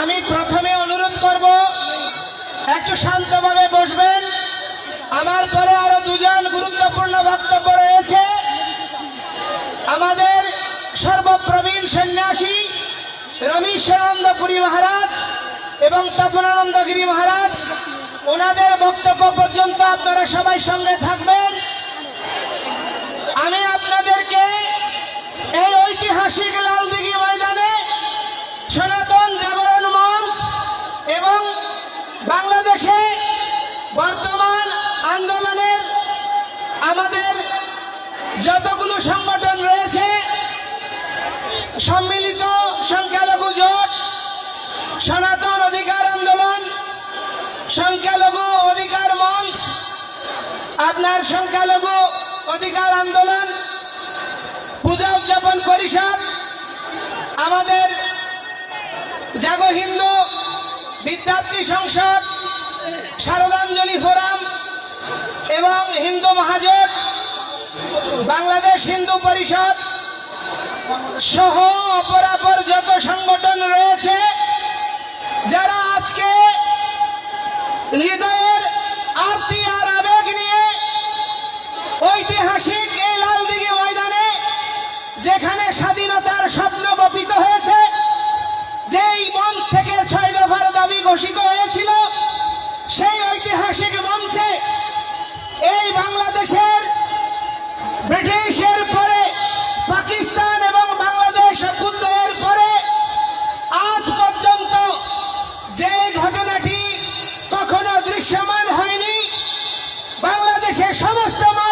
আমি প্রথমে অনুরোধ করব, একটু শান্তভাবে বসবেন। আমার পরে আরও দুজন গুরুত্বপূর্ণ বক্তব্য রয়েছে। আমাদের সর্বপ্রবীণ সন্ন্যাসী রমেশানন্দ পুরী মহারাজ এবং তপনানন্দ গিরি মহারাজ, ওনাদের বক্তব্য পর্যন্ত আপনারা সবাই সঙ্গে থাকবেন। আমি আপনাদেরকে এই ঐতিহাসিক লাল বাংলাদেশে বর্তমান আন্দোলনের আমাদের যতগুলো সংগঠন রয়েছে, সম্মিলিত সংখ্যালঘু জোট, সনাতন অধিকার আন্দোলন, সংখ্যালঘু অধিকার মঞ্চ, আপনার সংখ্যালঘু অধিকার আন্দোলন, পূজা উদযাপন পরিষদ, আমাদের জাগো হিন্দু বিদ্যার্থী সংসদ, শারদাঞ্জলি ফোরাম এবং হিন্দু মহাজোট, বাংলাদেশ হিন্দু পরিষদ সহ অপরাপর যত সংগঠন রয়েছে, যারা আজকে হৃদয়ের ঘোষিত হয়েছিল সেই ঐতিহাসিক মঞ্চে এই বাংলাদেশের, ব্রিটিশের পরে, পাকিস্তান এবং বাংলাদেশ অভ্যুদয়ের পরে, আজ পর্যন্ত যে ঘটনাটি কখনো দৃশ্যমান হয়নি, বাংলাদেশের সমস্ত মঠ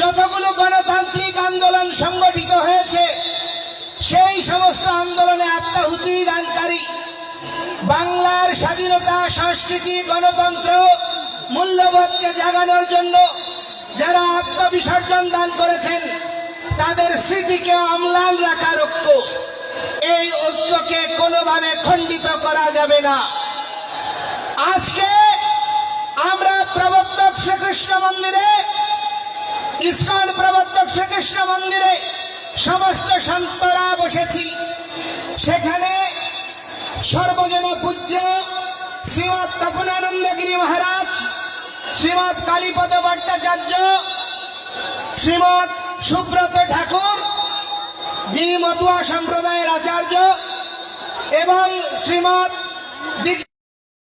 যতগুলো গণতান্ত্রিক আন্দোলন সংগঠিত হয়েছে, সেই সমস্ত আন্দোলনে আত্মাহুতি দানকারী, বাংলার স্বাধীনতা, সংস্কৃতি, গণতন্ত্র মূল্যবোধকে জাগানোর জন্য যারা আত্মবিসর্জন দান করেছেন, তাদের স্মৃতিকে অম্লান রাখার ঐক্য। এই ঐক্যকে কোনোভাবে খণ্ডিত করা যাবে না। আজকে আমরা প্রবর্তক শ্রীকৃষ্ণ মন্দিরে ইস্কন প্রবর্তক শ্রীকৃষ্ণ মন্দিরে সমস্ত সন্তরা বসেছি। সেখানে সর্বজন পূজ্য শ্রীমৎ তপনানন্দগিরি মহারাজ, শ্রীমৎ কালীপদ ভট্টাচার্য, শ্রীমৎ সুব্রত ঠাকুর, যিনি মতুয়া সম্প্রদায়ের আচার্য এবং শ্রীমৎ